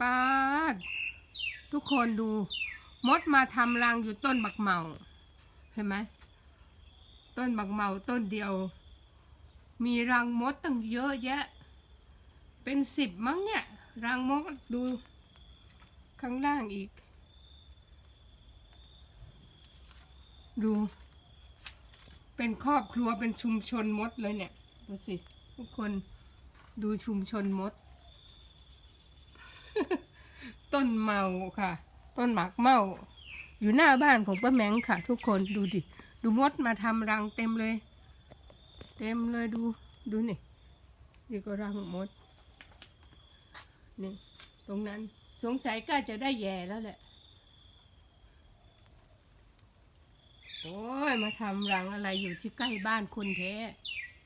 ป้าด ทุกคนดู มดมาทำรังอยู่ต้นบักเหมา เห็นไหม ต้นบักเหมาต้นเดียว มีรังมดตั้งเยอะแยะ เป็นสิบมั้งเนี่ย รังมดดู ข้างล่างอีก ดู เป็นครอบครัวเป็นชุมชนมดเลยเนี่ย ดูสิ ทุกคนดูชุมชนมด ต้นเมาค่ะ ต้นหมากเมาอยู่หน้าบ้านของป้าแมงค่ะ ทุกคนดูดิ ดูมดมาทำรังเต็มเลย เต็มเลยดูดูนี่นี่ก็รังมดนี่ตรงนั้นสงสัยก็จะได้แย่แล้วแหละโอ้ยมาทำรังอะไรอยู่ที่ใกล้บ้านคนแท้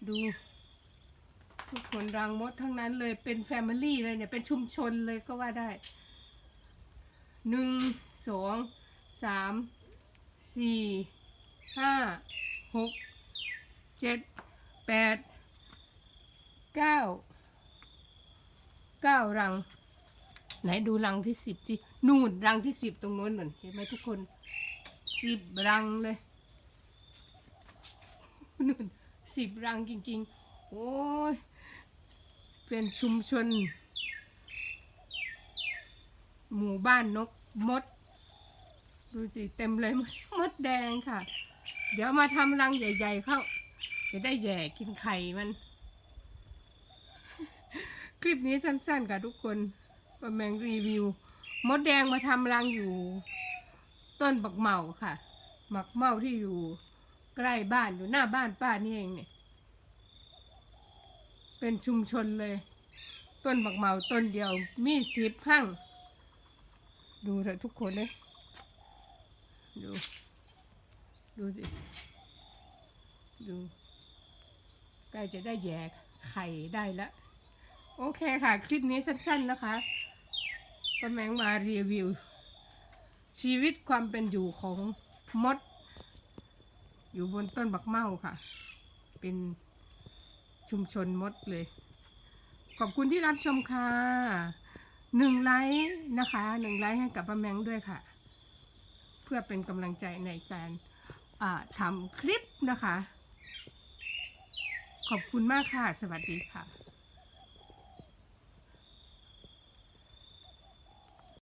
ดู ทุกคนรังมดทั้งนั้นเลยเป็นแฟมิลี่เลยเนี่ยเป็นชุมชนเลยก็ว่าได้ หนึ่งสองสามสี่ห้าหกเจ็ดแปดเก้าเก้ารัง ไหนดูรังที่สิบที่นู่นรังที่สิบตรงโน้นหน่อยเห็นไหมทุกคนสิบรังเลยนู่นสิบรังจริงๆ โอ้ยเป็นชุมชน หมู่บ้านนกมด ดูสิเต็มเลยมดแดงค่ะ เดี๋ยวมาทำรังใหญ่ ๆ เข้า จะได้แย่กินไข่มัน คลิปนี้สั้นๆค่ะทุกคนประแมงรีวิว มดแดงมาทำรังอยู่ ต้นบักเมาค่ะหมักเมาที่อยู่ใกล้บ้านอยู่หน้าบ้านป้านี่เองเนี่ยเป็นชุมชนเลย ต้นบักเมาต้นเดียวมีสิบหั่ง ดูเถอะทุกคนเลย ดู ดูสิ ดู ใกล้จะได้แยกไข่ได้แล้ว โอเคค่ะ คลิปนี้สั้น ๆนะคะป้าแมงมารีวิว ชีวิตความเป็นอยู่ของมด อยู่บนต้นบักเมาค่ะ เป็นชุมชนมดเลย ขอบคุณที่รับชมค่ะ หนึ่งไลค์นะคะหนึ่งไลค์ให้กับป้าแมงด้วยค่ะ เพื่อเป็นกำลังใจในการทำคลิปนะคะ ขอบคุณมากค่ะ สวัสดีค่ะ